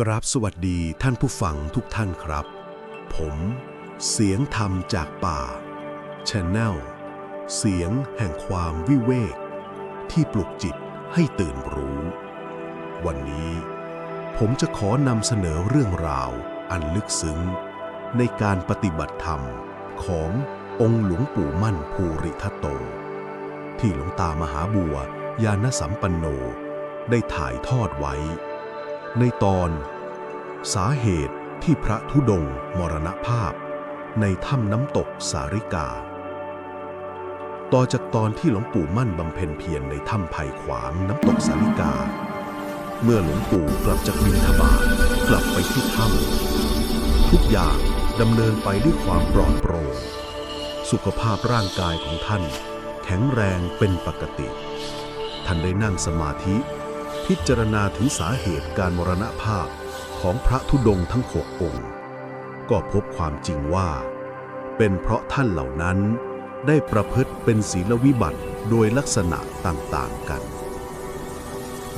กราบสวัสดีท่านผู้ฟังทุกท่านครับ ผม เสียงธรรมจากป่า Channel เสียงแห่งความวิเวก ที่ปลุกจิตให้ตื่นรู้ วันนี้ ผมจะขอนำเสนอเรื่องราวอันลึกซึ้ง ในการปฏิบัติธรรมขององค์หลวงปู่มั่นภูริทัตโต ที่หลวงตามหาบัวยานสัมปันโน ได้ถ่ายทอดไว้ ในตอน สาเหตุที่พระธุดงค์มรณภาพ ในถ้ำน้ำตกสาริกา ต่อจากตอนที่หลวงปู่มั่นบำเพ็ญเพียรในถ้ำไผ่ขวางน้ำตกสาริกา เมื่อหลวงปู่กลับจากบิณฑบาตกลับไปที่ถ้ำทุกอย่างดำเนินไปด้วยความปลอดโปร่งสุขภาพร่างกายของท่าน แข็งแรงเป็นปกติ ท่านได้นั่งสมาธิ พิจารณาถึงสาเหตุการมรณภาพของพระธุดงค์ทั้งหกองค์ ก็พบความจริงว่า เป็นเพราะท่านเหล่านั้นได้ประพฤติเป็นศีลวิบัติโดยลักษณะต่างๆกัน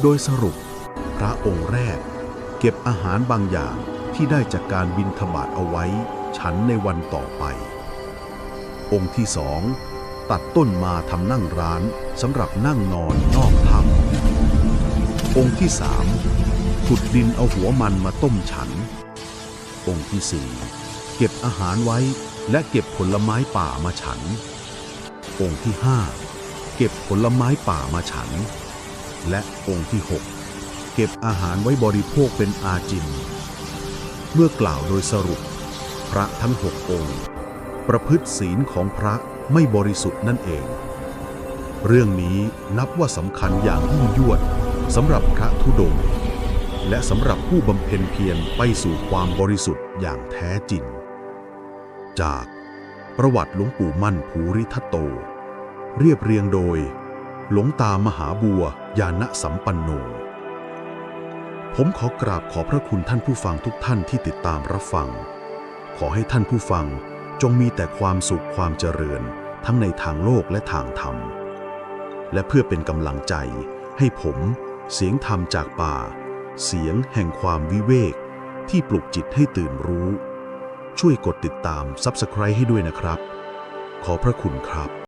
โดยสรุป พระองค์แรก เก็บอาหารบางอย่างที่ได้จากการบินทบาทเอาไว้ ฉันในวันต่อไป องค์ที่สองตัดต้นมาทำนั่งร้านสำหรับนั่งนอนนอกถ้ำ องค์ที่สามขุดดินเอาหัวมันมาต้มฉัน องค์ที่สี่เก็บอาหารไว้และเก็บผลไม้ป่ามาฉัน องค์ที่ห้าเก็บผลไม้ป่ามาฉัน และองค์ที่หกเก็บอาหารไว้บริโภคเป็นอาจิน เมื่อกล่าวโดยสรุป พระทั้งหกองค์ ประพฤติศีลของพระไม่บริสุทธิ์นั่นเอง เรื่องนี้นับว่าสำคัญอย่างยิ่งยวด สำหรับพระธุดงค์และสำหรับผู้บำเพ็ญเพียรไปสู่ความบริสุทธิ์อย่างแท้จริง จากประวัติหลวงปู่มั่นภูริทัตโต เรียบเรียงโดย หลวงตามหาบัวยานะสัมปันโน ผมขอกราบขอพระคุณท่านผู้ฟังทุกท่านที่ติดตามรับฟัง ขอให้ท่านผู้ฟังจงมีแต่ความสุขความเจริญทั้งในทางโลกและทางธรรม และเพื่อเป็นกำลังใจให้ผม เสียงธรรมจากป่า เสียงแห่งความวิเวก ที่ปลุกจิตให้ตื่นรู้ ช่วยกดติดตาม Subscribe ให้ด้วยนะครับ ขอพระคุณครับ